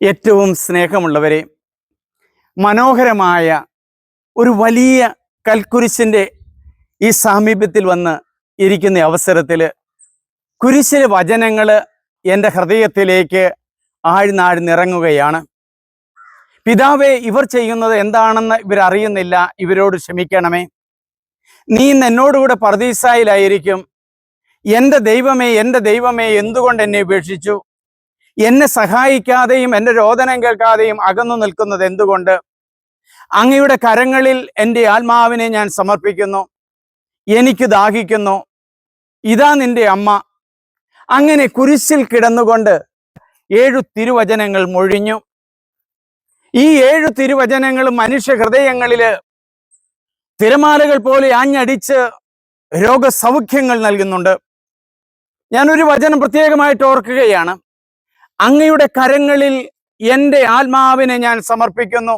ഏറ്റവും സ്നേഹമുള്ളവരെ മനോഹരമായ ഒരു വലിയ കൽക്കുരിശിന്റെ ഈ സാമീപ്യത്തിൽ വന്ന് ഇരിക്കുന്ന അവസരത്തിൽ കുരിശിലെ വചനങ്ങൾ എന്റെ ഹൃദയത്തിലേക്ക് ആഴ്ന്നാഴ്ന്നിറങ്ങുകയാണ്. പിതാവേ ഇവർ ചെയ്യുന്നത് എന്താണെന്ന് ഇവരറിയുന്നില്ല. ഇവരോട് ക്ഷമിക്കണമേ. നീ ഇന്ന് എന്നോടുകൂടെ പർദീസായിലായിരിക്കും. എന്റെ ദൈവമേ എന്റെ ദൈവമേ എന്തുകൊണ്ട് എന്നെ ഉപേക്ഷിച്ചു? എന്നെ സഹായിക്കാതെയും എന്റെ രോദനം കേൾക്കാതെയും അകന്നു നിൽക്കുന്നത് എന്തുകൊണ്ട്? അങ്ങയുടെ കരങ്ങളിൽ എന്റെ ആത്മാവിനെ ഞാൻ സമർപ്പിക്കുന്നു. എനിക്ക് ദാഹിക്കുന്നു. ഇതാ നിന്റെ അമ്മ. അങ്ങനെ കുരിശിൽ കിടന്നുകൊണ്ട് ഏഴു തിരുവചനങ്ങൾ മൊഴിഞ്ഞു. ഈ ഏഴു തിരുവചനങ്ങളും മനുഷ്യ ഹൃദയങ്ങളിൽ തിരമാലകൾ പോലെ ആഞ്ഞടിച്ച് രോഗസൗഖ്യങ്ങൾ നൽകുന്നുണ്ട്. ഞാനൊരു വചനം പ്രത്യേകമായിട്ട് ഓർക്കുകയാണ്. അങ്ങയുടെ കരങ്ങളിൽ എന്റെ ആത്മാവിനെ ഞാൻ സമർപ്പിക്കുന്നു.